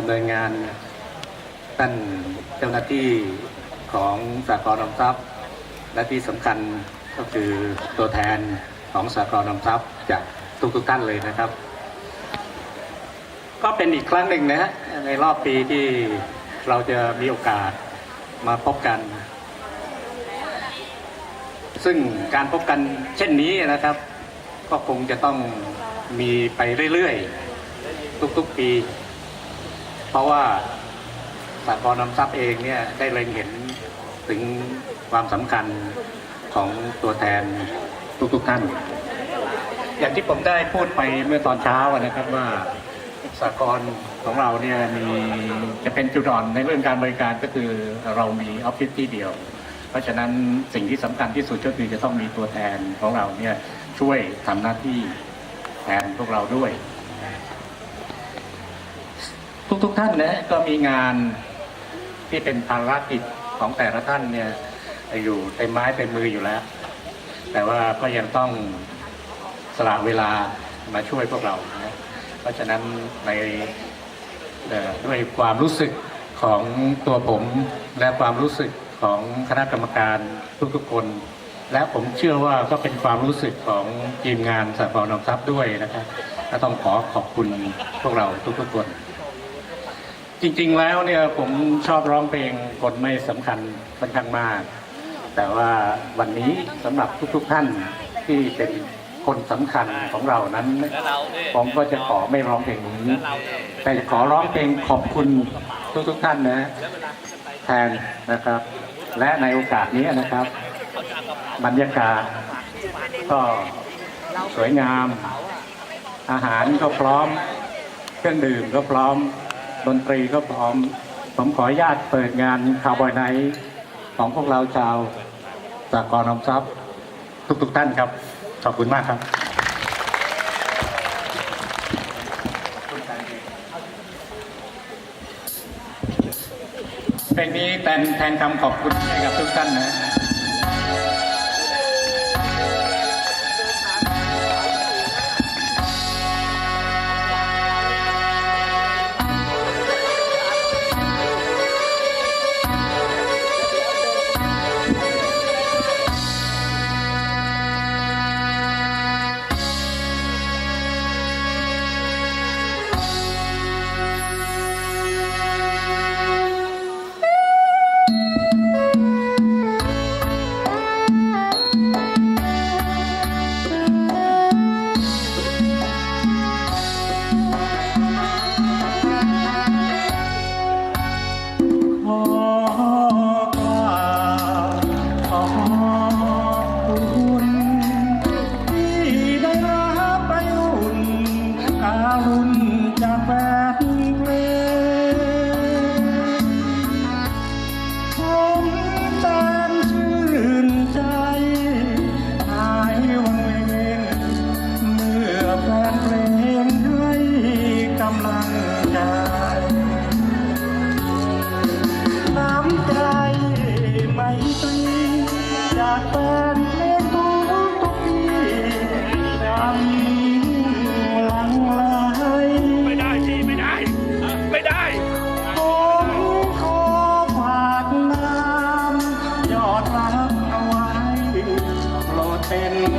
ดำเนินงานท่านเจ้าหน้าที่ของสากลออมทรัพย์ และที่สำคัญก็คือตัวแทนของสากลออมทรัพย์จากทุกๆท่านเลยนะครับ ก็เป็นอีกครั้งหนึ่งนะฮะในรอบปีที่เราจะมีโอกาสมาพบกัน ซึ่งการพบกันเช่นนี้นะครับ ก็คงจะต้องมีไปเรื่อยๆ ทุกๆปี เพราะว่าสากลนำทรัพย์เองเนี่ยได้เล็งเห็นถึงความสำคัญของตัวแทนทุกๆท่าน อย่างที่ผมได้พูดไปเมื่อตอนเช้านะครับว่าสากลของเราเนี่ยมีจะเป็นจุดอ่อนในเรื่องการบริการก็คือเรามีออฟฟิศที่เดียว เพราะฉะนั้นสิ่งที่สำคัญที่สุดก็คือจะต้องมีตัวแทนของเราเนี่ยช่วยทำหน้าที่แทนพวกเราด้วย ทุกๆทท่านนะก็มีงานที่เป็นภารกิจของแต่ละท่านเนี่ยอยู่เต็มไม้เต็มมืออยู่แล้ว แต่ว่าก็ยังต้องสละเวลามาช่วยพวกเรานะเพราะฉะนั้นในด้วยความรู้สึกของตัวผมและความรู้สึกของคณะกรรมการทุกๆคน และผมเชื่อว่าก็เป็นความรู้สึกของทีมงานสากลนำทรัพย์ด้วยนะครับก็ต้องขอขอบคุณพวกเราทุกๆคน จริง ๆ แล้วเนี่ยผมชอบร้องเพลงคนไม่สำคัญค่อนข้างมาก แต่ว่าวันนี้สำหรับทุก ๆ ท่านที่เป็นคนสำคัญของเรานั้น ผมก็จะขอไม่ร้องเพลงนี้ แต่ขอร้องเพลงขอบคุณทุก ๆ ท่านนะ แทนนะครับ และในโอกาสนี้นะครับ บรรยากาศก็สวยงาม อาหารก็พร้อม เครื่องดื่มก็พร้อม ดนตรีก็พร้อม ผมขออนุญาตเปิดงานคาวบอยไนท์ของพวกเราชาวสากลอมทรัพย์ ทุกๆท่านครับ ขอบคุณมากครับเพลงนี้แทนแทนคำขอบคุณให้กับทุกท่านนะ ข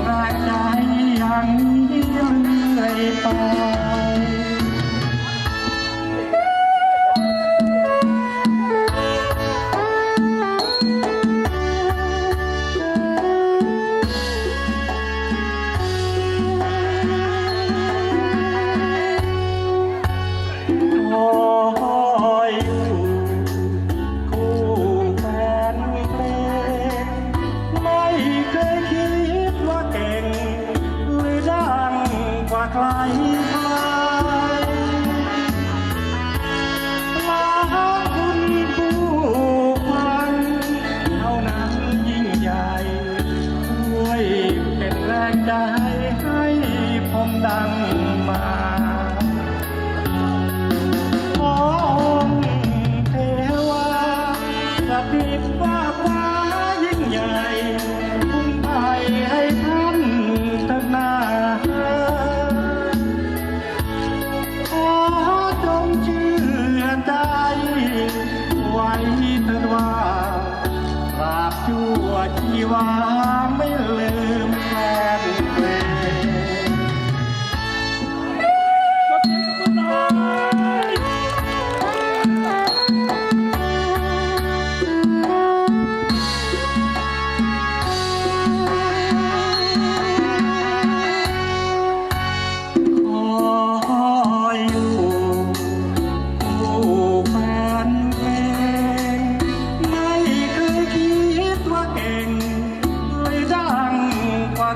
เป็นแรงใจอย่างนี้เรื่อยไป ว่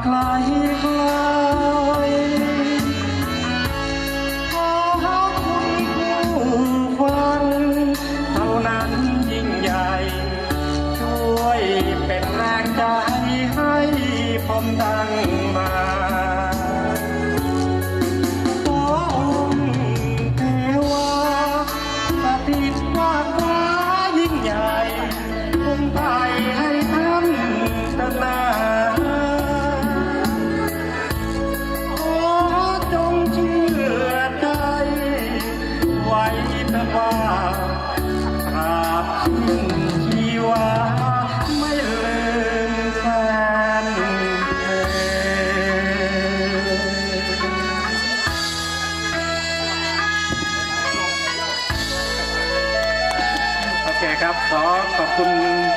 กว่าใครใครขอคุณผู้ฟังเท่านั้นยิ่งใหญ่ ช่วยเป็นแรงใจให้ผมได้ ครับ ขอขอบคุณ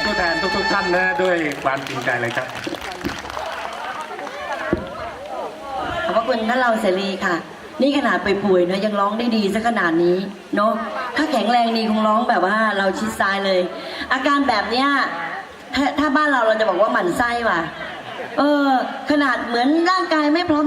ผู้แทนทุกๆท่านนะด้วยความจริงใจเลยครับขอบพระคุณท่านเราเสรีค่ะ นี่ขนาดไปป่วยๆนะยังร้องได้ดีซะขนาดนี้เนาะถ้าแข็งแรงดีคงร้องแบบว่าเราชิดซ้ายเลย อาการแบบเนี้ยถ้าถ้าบ้านเราเราจะบอกว่าหมั่นไส้ว่ะ เออ ขนาดเหมือนร่างกายไม่พร้อม